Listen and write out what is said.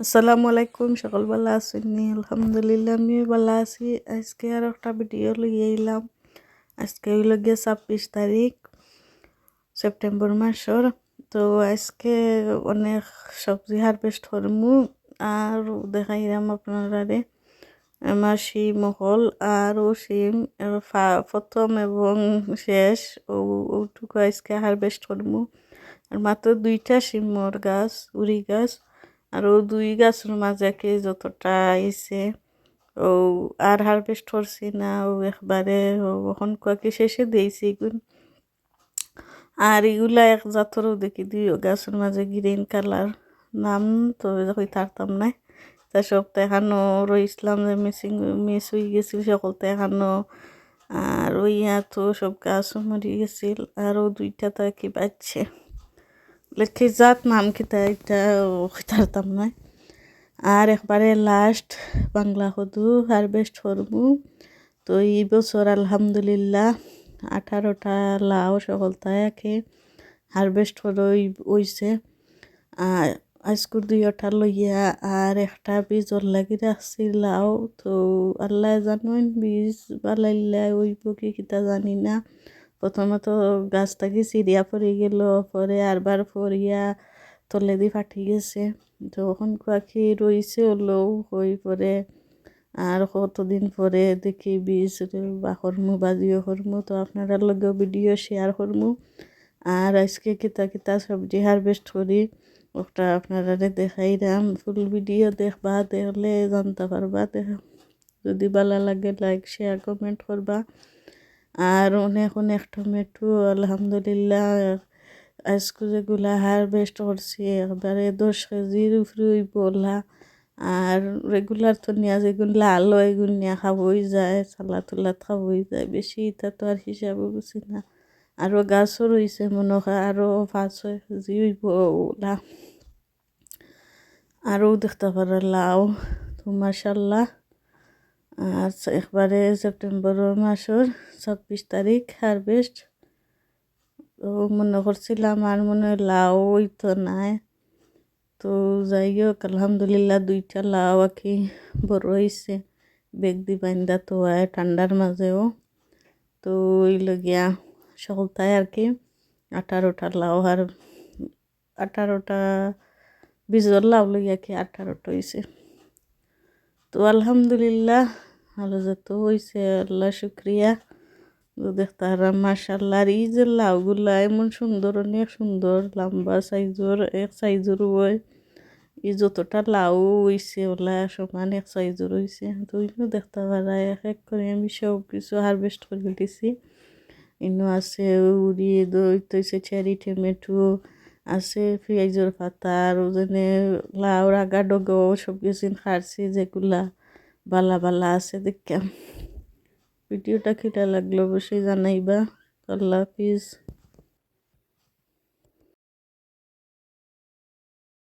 আসসালামু আলাইকুম, সকল ভালো আছেন আলহামদুলিল্লাহ আমি ভালো আছি। আজকে আর একটা ভিডিও লিয়ে এলাম আজকে হইল গিয়ে ছাব্বিশ তারিখ, সেপ্টেম্বর মাসের। তো আজকে অনেক সবজি হারভেস্ট করমু, আর দেখাইলাম আপনারা আমার শিম, হল, আর ও শিম প্রথম এবং শেষ, ও, ওটুকু আজকে হারভেস্ট করমু। আর মাত্র দুইটা শিমর গাছ উড়ি গাছ। আর ও দুই গাছের মাঝাকে যতটা আইছে, ও আর হারভেস্ট করছি না, ও একবারে ওখান কয়েকে শেষে দিয়েছি এগুন। আর এগুলা এক জাতরও দেখি দুই গাছের মাঝে গ্রিন কালার নাম তো হই থাকতাম না তা সব তো এখানো ইসলাম যে মিসিং মিস হয়ে গেছিল, সকল তো এখানো, আর ওই তো সব গাছ মরি গেছিল, আর ও দুইটা তো কি বাচ্চে লেখি জাত নাম কিতা এটা হইতারতাম না আর একবারে লাস্ট বাংলা হদু হারভেস্ট করব তো এই বছর আলহামদুলিল্লাহ আঠারোটা লাউ সকল তায়াকে হারভেস্ট করে হইছে আর আজকুর দুই ওটা লইয়া আর একটা বীজর লাগি রাখছি লাউ তো আল্লাহ জানুন বীজ বালাইলা ওই কি কিতা জানি না প্রথমত গাছটাকে চিড়িয়া পড়ে গেল, পরে আরবার পরিয়া তলে দিয়ে ফাটি গেছে। যখন পাখি রয়েছে হলেও হই পরে আর কতদিন পরে দেখি বীজ বা হরমু বা বাজিও হরমু তো আপনারা লগেও ভিডিও শেয়ার করমু। আর আজকে কিতা কিতা সবজি হারভেস্ট করি, ওটা আপনারা দেখাইলাম ফুল ভিডিও দেখবা, দেখলে জানতে পারবা, দেখ। যদি ভালো লাগে লাইক শেয়ার কমেন্ট করবা। আর অনেক অনেক টমেটো, আলহামদুলিল্লাহ। আজকে যেগুলা হারভেস্ট করছি একবারে দশ কেজির উপরে বলা আর রেগুলার তো নিয়ে যেগুলো লাল এগুলো নিয়ে খাবই যায় চালা তোলা খাবই যায়। বেশি এটা তো আর হিসাবে বুঝি না। আরও গাছও রয়েছে মনে হয় আরও পাঁচ, ছয় কেজি হইব ওলা। আরও দেখতে পারে লাউ, তো মাসাল্লাহ আর একবারে সেপ্টেম্বর মাসের ছাব্বিশ তারিখ হারভেস্ট তো মনে করছিলাম আর মনে হয় লাউ তো নাই। তো যাই হোক, আলহামদুলিল্লাহ দুইটা লাউ আঁকি বড় হয়েছে বেগ দি বান্দা তো আয় ঠান্ডার মাঝেও। তো ওই লগিয়া সকলটাই আর কি আঠারোটা লাউ আর আঠারোটা বীজর লাউ লইয়া কি আঠারোটা হয়েছে তো আলহামদুলিল্লাহ, ভালো যত হয়েছে আল্লাহ শুক্রিয়া। দেখতারা মার্শাল্লাহ আর এই যে লাউগুলা এমন সুন্দর, অনেক সুন্দর, লম্বা সাইজর, এক সাইজর হয় এই যতটা লাউ হয়েছে ওলা সমান এক সাইজর হয়েছে তো ইনো দেখতে পারা এক এক করে আমি সব কিছু হারভেস্ট করে দিছি ইনো আছে উড়ি দইতেছে চেরি টমেটো আছে পেঁয়াজের পাতা, আর ওজনে লাউ আগা ডগো সব কিছু খারছি যেগুলা বালা বালা আছে দেখলাম ভিডিওটা কেটা লাগল অবশ্যই জানাইবা। আল্লাহ হাফিজ।